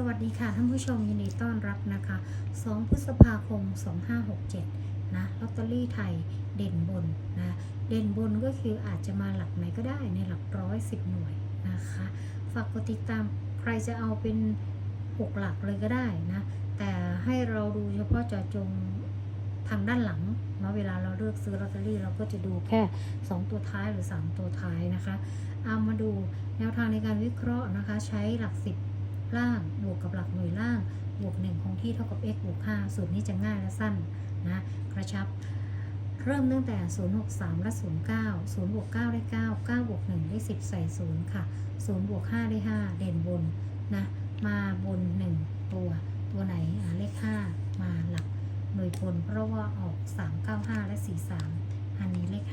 สวัสดีค่ะท่านผู้ชมยินดีต้อนรับนะคะ 2 พฤษภาคม 2567 นะลอตเตอรี่ไทยเด่นบนนะเด่นบนก็คืออาจจะมาหลักไหนก็ได้ในหลักร้อยสิบหน่วยนะคะ ฝากกดติดตามใครจะเอาเป็น 6 หลักเลยก็ได้นะ แต่ให้เราดูเฉพาะเจาะจงทางด้านหลังเนาะเวลาเราเลือกซื้อลอตเตอรี่เราก็จะดูแค่ 2 ตัวท้ายหรือ 3 ตัวท้ายนะคะเอามาดูแนวทางในการวิเคราะห์นะคะ ใช้หลัก 10 ล่างบวกกับหลักหน่วยล่างบวก1คงที่เท่ากับ x บวก5สูตรนี้จะง่ายและสั้นนะกระชับ เริ่มตั้งแต่ 063 และ 09 0บวก9ได้ 9 9บวก1ได้ 10 ใส่ 0 ค่ะ 0บวก5ได้ 5 เด่นบนนะมาบน 1 ตัว ตัวไหนเลข 5 มาหลักหน่วยบนเพราะว่าออก 395 และ 43 อันนี้เลข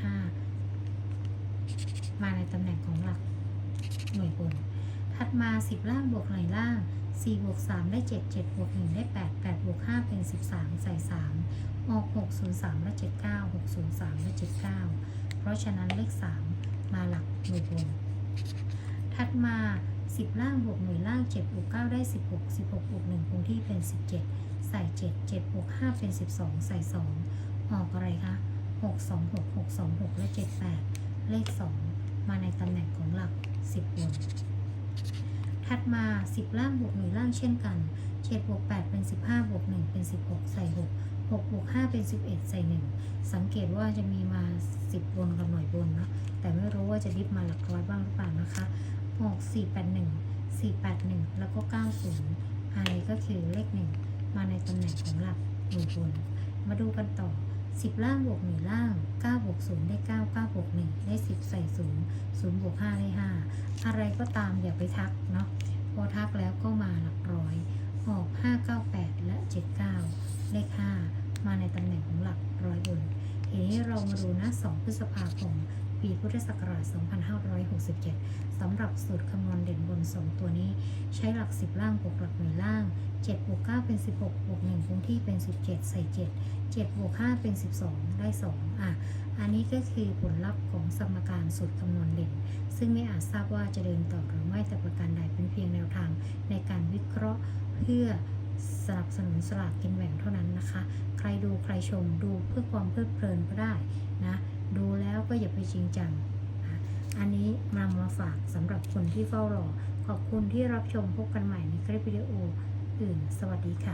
5 มาในตำแหน่งของหลักหน่วยบน ถัดมา 10 ล่างบวกหน่วยล่าง 4 บวก 3 ได้ 7 7 บวก 1 ได้ 8 8 บวก 5 เป็น 13 ใส่ 3 ออก 603 และ 79 603 และ 79 เพราะฉะนั้นเลข 3 มาหลักหน่วยบนถัดมา 10 ล่างบวกหน่วยล่าง 7 บวก 9 ได้ 16 16 บวก 1 คงที่เป็น 17 ใส่ 7 7 บวก 5 เป็น 12 ใส่ 2 ออกอะไรคะ 6 2 6 6 2 6 และ 78 เลข 2 มาในตำแหน่งของหลัก 10บน ถัดมา 10 ล่างบวกหน่วยล่างเช่นกัน7บวก8เป็น15บวก1เป็น16ใส่6 6บวก5เป็น11ใส่1สังเกตว่าจะมีมา10บนกับหน่วยบนเนาะแต่ไม่รู้ว่าจะดิบมาหลักร้อยบ้างหรือเปล่านะคะออก481 481แล้วก็90อันนี้ก็คือเลข1มาในตำแหน่งของหลักหน่วยบน มาดูกันต่อ 10 ล่างบวกหน่วยล่าง9บวก0ได้9 9บวก1ได้ 10 ใส่0 0บวก5ได้ 5 อะไรก็ตามอย่าไปทักเนาะพอทักแล้วก็มาหลักร้อย ออก 598 และ 79 เลข 5 มาในตำแหน่งของหลักร้อยบนทีนี้เรามาดูนะ 2 พฤษภาคม ปีพุทธศักราช 2567 สำหรับสูตรคำนวณเด่นบน 2 ตัวนี้ ใช้หลัก 10 ล่างบวกหลักหน่วยล่าง 7 บวก 9 เป็น 16 บวก 1 คงที่เป็น 17 ใส่ 7 7 บวก 5 เป็น 12 ได้ 2 อะ อันนี้ก็คือผลลัพธ์ของสมการสูตรคำนวณเด่น ซึ่งไม่อาจทราบว่าจะเดินต่อหรือไม่แต่ประการใดเป็นเพียงแนวทาง ในการวิเคราะห์เพื่อสนับสนุนสลากกินแบ่งเท่านั้นนะคะ ใครดูใครชมดูเพื่อความเพลิดเพลินก็ได้นะ ก็อย่าไปจริงจังนะอันนี้มามาฝากสำหรับคนที่เฝ้ารอ ขอบคุณที่รับชมพบกันใหม่ในคลิปวิดีโออื่น สวัสดีค่ะ